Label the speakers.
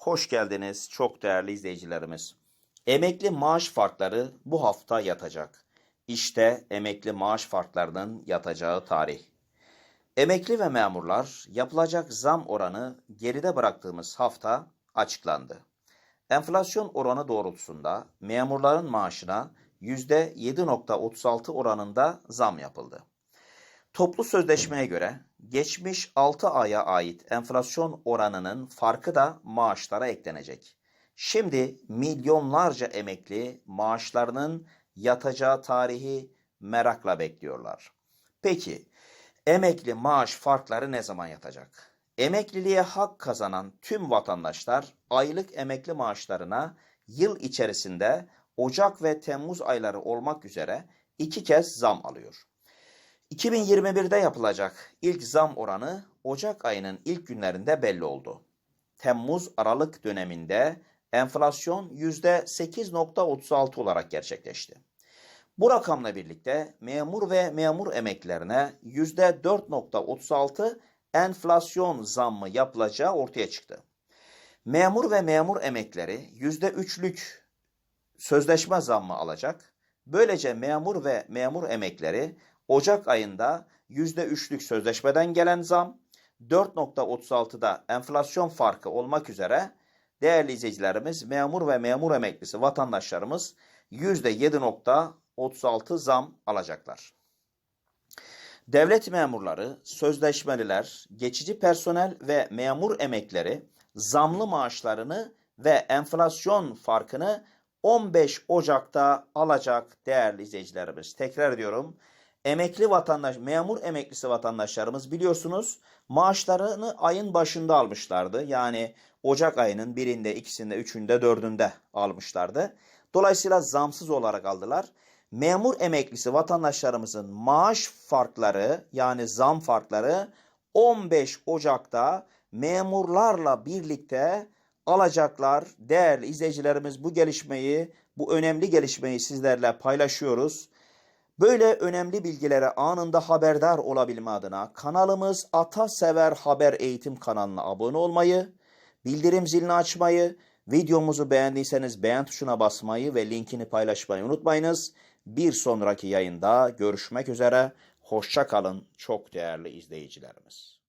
Speaker 1: Hoş geldiniz çok değerli izleyicilerimiz. Emekli maaş farkları bu hafta yatacak. İşte emekli maaş farklarının yatacağı tarih. Emekli ve memurlar yapılacak zam oranı geride bıraktığımız hafta açıklandı. Enflasyon oranı doğrultusunda memurların maaşına %7.36 oranında zam yapıldı. Toplu sözleşmeye göre geçmiş 6 aya ait enflasyon oranının farkı da maaşlara eklenecek. Şimdi milyonlarca emekli maaşlarının yatacağı tarihi merakla bekliyorlar. Peki emekli maaş farkları ne zaman yatacak? Emekliliğe hak kazanan tüm vatandaşlar aylık emekli maaşlarına yıl içerisinde Ocak ve Temmuz ayları olmak üzere iki kez zam alıyor. 2021'de yapılacak ilk zam oranı Ocak ayının ilk günlerinde belli oldu. Temmuz-Aralık döneminde enflasyon %8.36 olarak gerçekleşti. Bu rakamla birlikte memur ve memur emeklerine %4.36 enflasyon zammı yapılacağı ortaya çıktı. Memur ve memur emekleri %3'lük sözleşme zammı alacak. Böylece memur ve memur emekleri Ocak ayında %3'lük sözleşmeden gelen zam, 4.36'da enflasyon farkı olmak üzere değerli izleyicilerimiz memur ve memur emeklisi vatandaşlarımız %7.36 zam alacaklar. Devlet memurları, sözleşmeliler, geçici personel ve memur emekleri zamlı maaşlarını ve enflasyon farkını 15 Ocak'ta alacak değerli izleyicilerimiz. Tekrar diyorum. Emekli vatandaş, memur emeklisi vatandaşlarımız biliyorsunuz maaşlarını ayın başında almışlardı. Yani Ocak ayının birinde, ikisinde, üçünde, dördünde almışlardı. Dolayısıyla zamsız olarak aldılar. Memur emeklisi vatandaşlarımızın maaş farkları yani zam farkları 15 Ocak'ta memurlarla birlikte alacaklar. Değerli izleyicilerimiz bu gelişmeyi, bu önemli gelişmeyi sizlerle paylaşıyoruz. Böyle önemli bilgilere anında haberdar olabilme adına kanalımız Ata Sever Haber Eğitim kanalına abone olmayı, bildirim zilini açmayı, videomuzu beğendiyseniz beğen tuşuna basmayı ve linkini paylaşmayı unutmayınız. Bir sonraki yayında görüşmek üzere. Hoşça kalın çok değerli izleyicilerimiz.